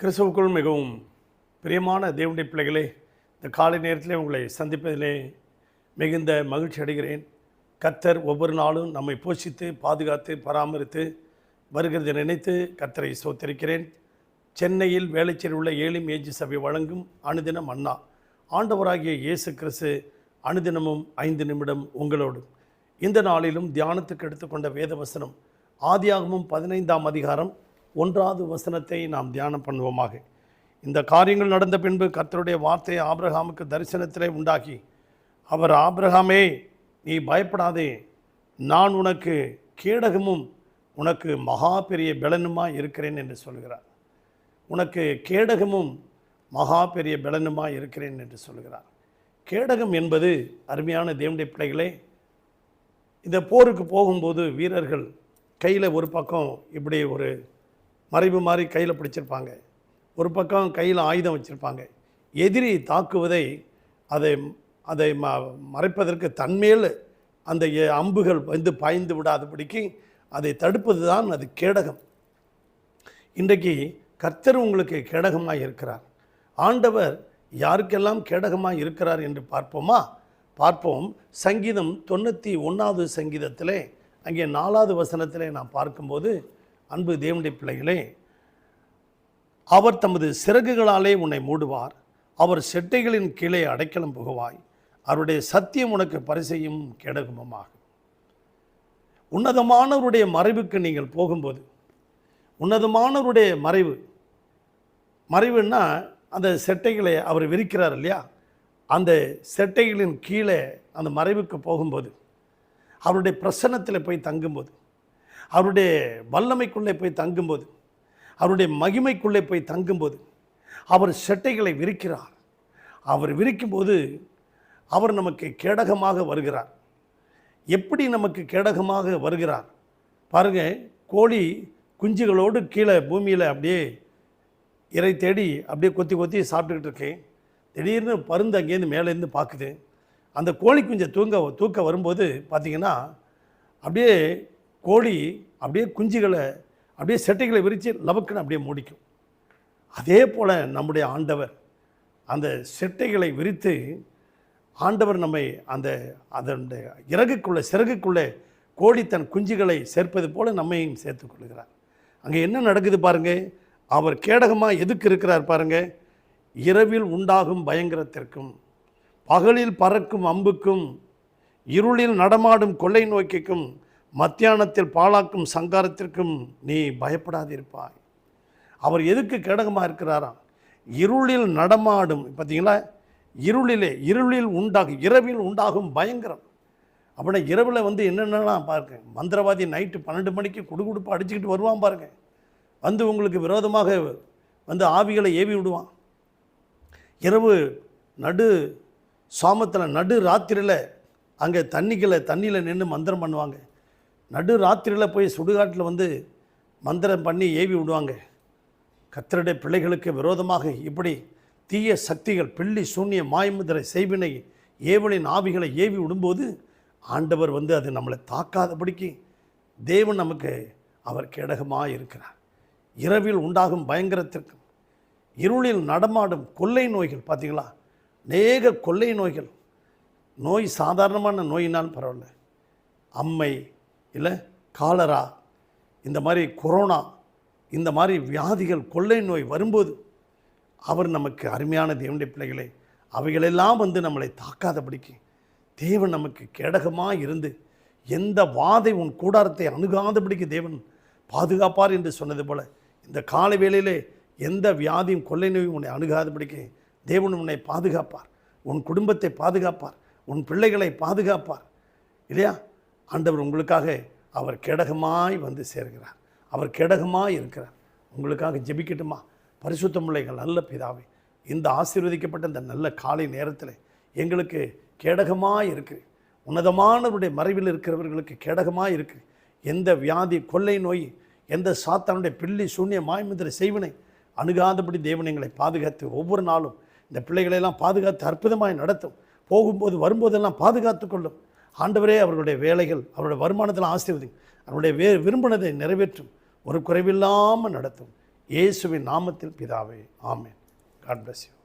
கிறிஸ்துவுக்குள் மிகவும் பிரியமான தேவனுடைய பிள்ளைகளே இந்த காலை நேரத்திலே உங்களை சந்திப்பதிலே மிகுந்த மகிழ்ச்சி அடைகிறேன். கத்தர் ஒவ்வொரு நாளும் நம்மை போஷித்து பாதுகாத்து பராமரித்து வருகிறதை நினைத்து கத்தரை சோத்தரிக்கிறேன் சென்னையில் வேலைச்சேரி உள்ள ஏழு மேஜி சபை வழங்கும் அனுதினம் அண்ணா. ஆண்டவராகிய இயேசு கிறிஸ்து அனுதினமும் ஐந்து நிமிடம் உங்களோடு இந்த நாளிலும் தியானத்துக்கு எடுத்துக்கொண்ட வேதவசனம் ஆதியாகமும் பதினைந்தாம் அதிகாரம் ஒன்றாவது வசனத்தை நாம் தியானம் பண்ணுவோமாக. இந்த காரியங்கள் நடந்த பின்பு கர்த்தருடைய வார்த்தையை ஆபிரகாமுக்கு தரிசனத்திலே உண்டாக்கி அவர் ஆபிரகாமே நீ பயப்படாதே. நான் உனக்கு கேடகமும் உனக்கு மகா பெரிய பலனுமாக இருக்கிறேன் என்று சொல்கிறார். உனக்கு கேடகமும் மகா பெரிய பலனுமாக இருக்கிறேன் என்று சொல்கிறார். கேடகம் என்பது அருமையான தேவனுடைய பிள்ளைகளே இந்த போருக்கு போகும்போது வீரர்கள் கையில் ஒரு பக்கம் இப்படி ஒரு மறைவு மாதிரி கையில் பிடிச்சிருப்பாங்க. ஒரு பக்கம் கையில் ஆயுதம் வச்சுருப்பாங்க. எதிரி தாக்குவதை அதை அதை ம மறைப்பதற்கு தன்மேல் அந்த எ- அம்புகள் வந்து பாய்ந்து விடாதபடிக்கு அதை தடுப்பது தான் அது கேடகம். இன்றைக்கு கர்த்தர் உங்களுக்கு கேடகமாக இருக்கிறார். ஆண்டவர் யாருக்கெல்லாம் கேடகமாக இருக்கிறார் என்று பார்ப்போமா? பார்ப்போம். சங்கீதம் தொண்ணூற்றி ஒன்றாவது சங்கீதத்திலே அங்கே நாலாவது வசனத்திலே நான் பார்க்கும்போது அன்பு தேவனுடைய பிள்ளைகளே அவர் தமது சிறகுகளாலே உன்னை மூடுவார். அவர் செட்டைகளின் கீழே அடைக்கலம் புகுவாய். அவருடைய சத்தியம் உனக்கு பரிசையும் கேடகமுமாகும். உன்னதமானவருடைய மறைவுக்கு நீங்கள் போகும்போது உன்னதமானவருடைய மறைவு மறைவுன்னா அந்த செட்டைகளை அவர் விரிக்கிறார் இல்லையா? அந்த செட்டைகளின் கீழே அந்த மறைவுக்கு போகும்போது அவருடைய பிரசன்னத்தில் போய் தங்கும்போது அவருடைய வல்லமைக்குள்ளே போய் தங்கும்போது அவருடைய மகிமைக்குள்ளே போய் தங்கும்போது அவர் செட்டைகளை விரிக்கிறார். அவர் விரிக்கும்போது அவர் நமக்கு கேடகமாக வருகிறார். எப்படி நமக்கு கேடகமாக வருகிறார்? பாருங்க கோழி குஞ்சுகளோடு கீழே பூமியில் அப்படியே இறை தேடி அப்படியே கொத்தி கொத்தி சாப்பிட்டுக்கிட்டு இருக்கேன் திடீர்னு பருந்து அங்கேருந்து மேலேருந்து பார்க்குது அந்த கோழி குஞ்சை தூங்க தூக்க வரும்போது பார்த்தீங்கன்னா அப்படியே கோழி அப்படியே குஞ்சுகளை அப்படியே செட்டைகளை விரித்து லபக்குன்னு அப்படியே மூடிக்கும். அதே போல் நம்முடைய ஆண்டவர் அந்த செட்டைகளை விரித்து ஆண்டவர் நம்மை அந்த அதனுடைய இறகுக்குள்ளே சிறகுக்குள்ளே கோழி தன் குஞ்சுகளை சேர்ப்பது போல நம்மையும் சேர்த்துக் கொள்கிறார். அங்கே என்ன நடக்குது பாருங்க? அவர் கேடகமாக எதுக்கு இருக்கிறார் பாருங்கள் இரவில் உண்டாகும் பயங்கரத்திற்கும் பகலில் பறக்கும் அம்புக்கும் இருளில் நடமாடும் கொள்ளை நோக்கிக்கும் மத்தியானத்தில் பாழாக்கும் சங்காரத்திற்கும் நீ பயப்படாதிருப்பாய். அவர் எதுக்கு கேடகமாக இருக்கிறாராம்? இருளில் நடமாடும் பார்த்தீங்களா? இருளிலே இருளில் உண்டாகும் இரவில் உண்டாகும் பயங்கரம். அப்படின்னா இரவில் வந்து என்னென்னலாம் பாருங்க மந்திரவாதி நைட்டு பன்னெண்டு மணிக்கு குடுகுடுப்பு அடிச்சுக்கிட்டு வருவான் பாருங்க. வந்து உங்களுக்கு விரோதமாக வந்து ஆவிகளை ஏவி விடுவான். இரவு நடு சாமத்தில் நடு ராத்திரியில் அங்கே தண்ணிகளை தண்ணியில் நின்று மந்திரம் பண்ணுவாங்க. நடு ராத்திரியில் போய் சுடுகாட்டில் வந்து மந்திரம் பண்ணி ஏவி விடுவாங்க. கத்தருடைய பிள்ளைகளுக்கு விரோதமாக இப்படி தீய சக்திகள் பிள்ளி சூன்ய மாயமுதிரை செய்வினை ஏவலின் ஆவிகளை ஏவி விடும்போது ஆண்டவர் வந்து அது நம்மளை தாக்காதபடிக்கு தேவன் நமக்கு அவர் கேடகமாக இருக்கிறார். இரவில் உண்டாகும் பயங்கரத்திற்கும் இருளில் நடமாடும் கொள்ளை நோய்கள் பார்த்தீங்களா? அநேக கொள்ளை நோய்கள். நோய் சாதாரணமான நோயினால் பரவாயில்ல. அம்மை இல்லை காலரா இந்த மாதிரி கொரோனா இந்த மாதிரி வியாதிகள் கொள்ளை நோய் வரும்போது அவர் நமக்கு அருமையான தேவனுடைய பிள்ளைகளை அவைகளெல்லாம் வந்து நம்மளை தாக்காதபடிக்கு தேவன் நமக்கு கேடகமாக இருந்து எந்த வாதை உன் கூடாரத்தை அணுகாதபடிக்கு தேவன் பாதுகாப்பார் என்று சொன்னது போல் இந்த கால வேளையிலே எந்த வியாதியும் கொள்ளை நோயும் உன்னை அணுகாதபடிக்கு தேவன் உன்னை பாதுகாப்பார். உன் குடும்பத்தை பாதுகாப்பார். உன் பிள்ளைகளை பாதுகாப்பார். இல்லையா? ஆண்டவர் உங்களுக்காக அவர் கெடகமாய் வந்து சேர்கிறார். அவர் கெடகமாய் இருக்கிறார். உங்களுக்காக ஜெபிக்கட்டுமா? பரிசுத்த முல்லைகள் நல்ல பிதாவே இந்த ஆசீர்வதிக்கப்பட்ட இந்த நல்ல காலை நேரத்தில் எங்களுக்கு கேடகமாக இருக்குது உன்னதமானவருடைய மறைவில் இருக்கிறவர்களுக்கு கேடகமாக இருக்குது எந்த வியாதி கொள்ளை நோய் எந்த சாத்தானுடைய பிள்ளை சூன்ய மாய்மந்திர செய்வினை அணுகாதபடி தேவன் எங்களை பாதுகாத்து ஒவ்வொரு நாளும் இந்த பிள்ளைகளெல்லாம் பாதுகாத்து அற்புதமாய் நடத்தும். போகும்போது வரும்போதெல்லாம் பாதுகாத்து கொள்ளும். ஆண்டவரே அவர்களுடைய வேலைகள் அவருடைய வருமானத்தில் ஆசீர்வதி அவருடைய வே விரும்பினதை நிறைவேற்றும் ஒரு குறைவில்லாமல் நடத்தும். இயேசுவின் நாமத்தில் பிதாவே. ஆமேன். God bless you